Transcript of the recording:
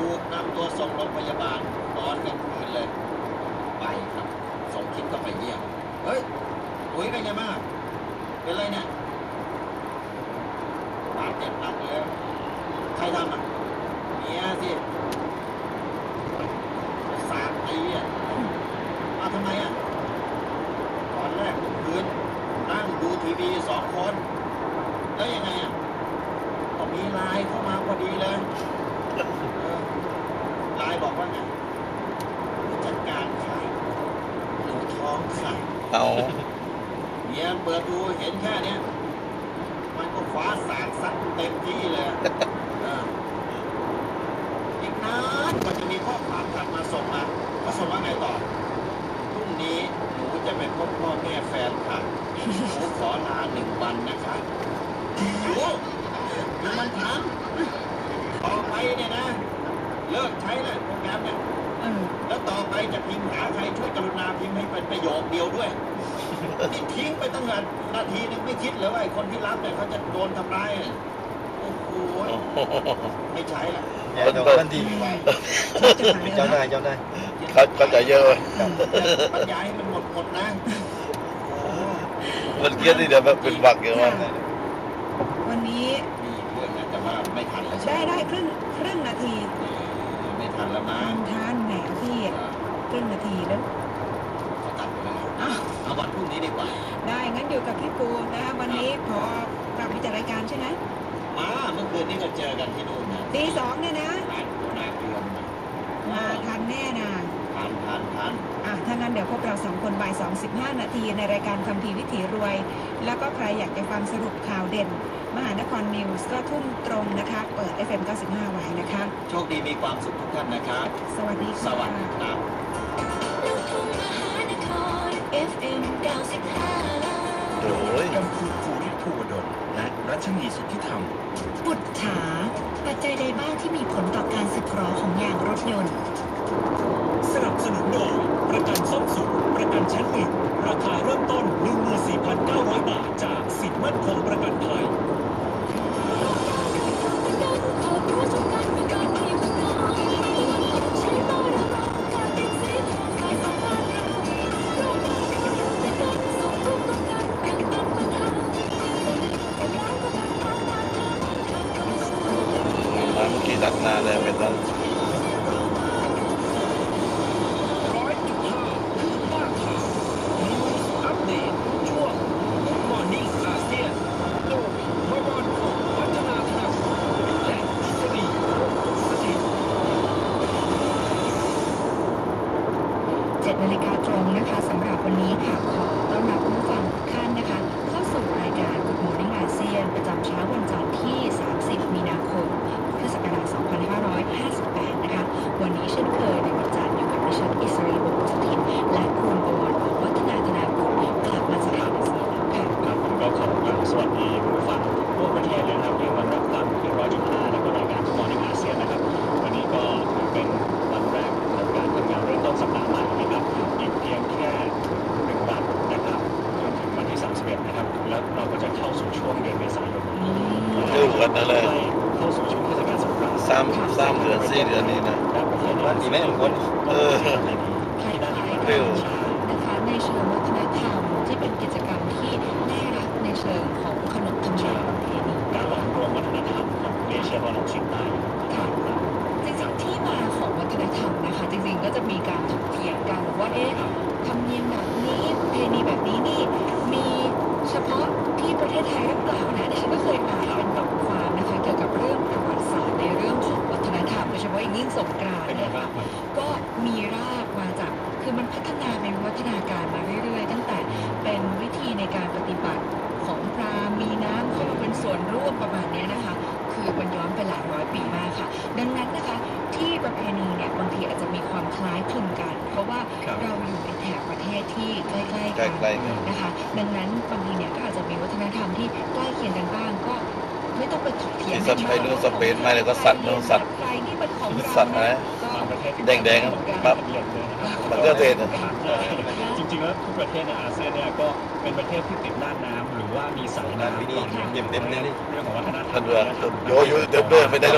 ถูกนำตัวส่งโรงพยาบาลนอนกันคืนเลย ไปครับสมคิดก็ไปเยี่ยมเฮ้ยปุ๋ยเป็นไงบ้างเป็นไรเนี่ยบาดเจ็บหนักเลยใครทำอะเมียสิสาดตีอะมาทำไมอะตอนแรกคืนนั่งดูทีวีสองคน แล้วยังไงอะก็มีไลน์เข้ามาพอดีเลย บอกว่าไงผู้จัดการขายหนูท้องขายเอาเมียเปิดดูเห็นแค่เนี้ยมันก็คว้าสากสัดเต็มที่เลยเอออีกนานก็จะมีข้อความกลับมาส่งมาเขาส่งว่าไงต่อพรุ่งนี้หนูจะไปพบพ่อแม่แฟนค่ะหนูขอลาหนึ่งวันนะคะหนูหนูมันถามต่อไปเนี่ยนะ เลิกใช้เลยโปรแกรมเนี่ยเออแล้วต่อไปจะพิมพ์หาใครช่วยกรุณาพิมพ์ให้เป็นประโยคเดียวด้วยนี่ทิ้งไปตั้งนานนาทีนึงไม่คิดเลยว่าไอ้คนที่รับเนี่ยเขาจะโดนทำร้ายเนี่ยโอ้โหไม่ใช้ละอย่าโดนดีไว้ช่วยจะหายเจ้าแล้วได้เจ้าได้เขาเขาจะเยอะเว้ยบรรยายให้มันหมดหมดนะโอ้โหมันเกี้ยนี่เดี๋ยวแบบเป็นบักเยอะมากเลยวันนี้มีเรื่องนะแต่ว่าไม่ทันแล้วใช่ได้ไหมได้ครึ่งครึ่งนาที ไม่ทันแล้วมั้ทางนทานแหมพี่ครึ่งนาทีแล้วเขาตัดไปแล้วอ้าวเอาวันพรุ่งนี้ดีกว่า ได้งั้นอยู่กับพี่ปูนะคะวันนี้พอกลับมาจัดรายการใช่ไหมมาเมื่อคืนนี้ก็เจอกันที่นู่นนะตีสองเนี่ยนะร้านนาเกลือมนะมาทันแน่นะทาน ทานทานอะถ้างั้นเดี๋ยวพบเราสองคนบ่ายสองสิบห้านาทีในรายการคำพีร์วิถีรวย แล้วก็ใครอยากจะฟังสรุปข่าวเด่น มหานครนิวส์ก็ทุ่มตรงนะคะ เปิด FM 95 ไว้นะคะ โชคดีมีความสุขทุกท่านนะครับ สวัสดีสค่ะ วัสดีครับลูกทุ่งมหานคร FM 95โอ้ยกัมพูภูริภูวดลและรัชนีสุทธิธรรมบุตรถาปัจจัยใดบ้างที่มีผลต่อการสึกหรอของยางรถยนต์ สนับสนุนโดยประกันส้มสูงประกันชั้นหนึ่งราคาเริ่มต้น 14,900 บาท จากสิทธิมั่นคงประกันภัยประกั วันนี้ค่ะขอต้อนรับผู้ฟังทุกท่านนะคะ เข้าสู่รายการ Good Morning อาเซียนประจำเช้าวันจันทร์านต์สามสามเดือนสี่เดือนนี้นะและประเทศวันที่แม่ของคนเออที่ด้านเร็วนะคะในเชิงวัฒนธรรม ทีอาจจะมีความคล้ายคลึงกัน เพราะว่าครับเราอยู่ในแถบประเทศที่ใกล้ๆใกกันล้ๆกัน นะคะ ดังนั้นบางทีเนี่ยก็อาจจะมีวัฒนธรรมที่ใกล้เคียงกันบ้างก็ไม่ต้องไปถกเถียงที่สเปนนู่นสเปนมาเลยก็สัตว์นู่นสัตว์ใครนี่เป็นของเราสัตว์อะไรก็บางประเทศแดงๆอะปั๊บทะเบียนเลยนะครับมันก็เทศอะจริงๆแล้วทุกประเทศในอาเซียนเนี่ยก็เป็นประเทศที่ติดน่านน้ำหรือว่ามีสายน้ำน้ำที่นี่ต่อเยี่ยมเต็มเลยนี่เรื่องของวัฒนธรรม ท่านเรือโยโย่เดิมเดินไม่ได้